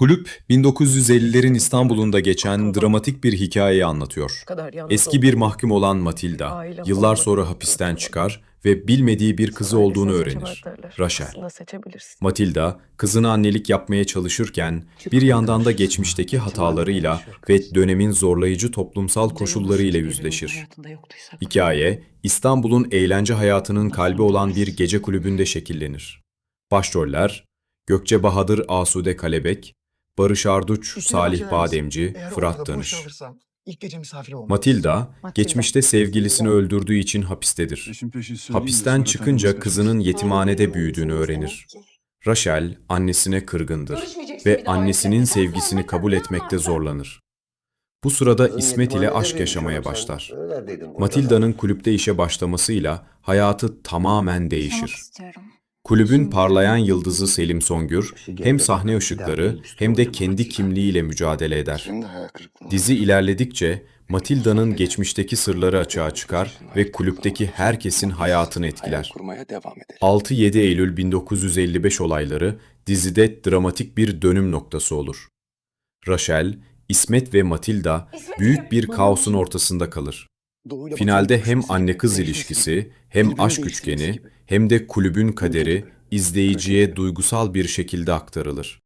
Kulüp, 1950'lerin İstanbul'unda geçen dramatik bir hikayeyi anlatıyor. Eski bir mahkum olan Matilda, yıllar sonra hapisten çıkar ve bilmediği bir kızı olduğunu öğrenir. seçebilirsin. Matilda, kızına annelik yapmaya çalışırken bir yandan da geçmişteki hatalarıyla ve dönemin zorlayıcı toplumsal koşullarıyla yüzleşir. Hikaye, İstanbul'un eğlence hayatının kalbi olan bir gece kulübünde şekillenir. Başroller, Gökçe Bahadır Asude Kalebek, Barış Arduç, Salih Bademci, Fırat Danış. İlk gece misafiri olmak. Matilda, geçmişte sevgilisini öldürdüğü için hapistedir. Hapisten çıkınca kızının yetimhanede büyüdüğünü öğrenir. Rachel, annesine kırgındır ve annesinin sevgisini kabul etmekte zorlanır. Bu sırada İsmet ile aşk yaşamaya başlar. Matilda'nın kulüpte işe başlamasıyla hayatı tamamen değişir. Kulübün parlayan yıldızı Selim Songür hem sahne ışıkları hem de kendi kimliğiyle mücadele eder. Dizi ilerledikçe Matilda'nın geçmişteki sırları açığa çıkar ve kulüpteki herkesin hayatını etkiler. kurmaya devam edelim. 6-7 Eylül 1955 olayları dizide dramatik bir dönüm noktası olur. Rachel, İsmet ve Matilda büyük bir kaosun ortasında kalır. Finalde hem anne kız ilişkisi, hem aşk üçgeni, hem de kulübün kaderi izleyiciye duygusal bir şekilde aktarılır.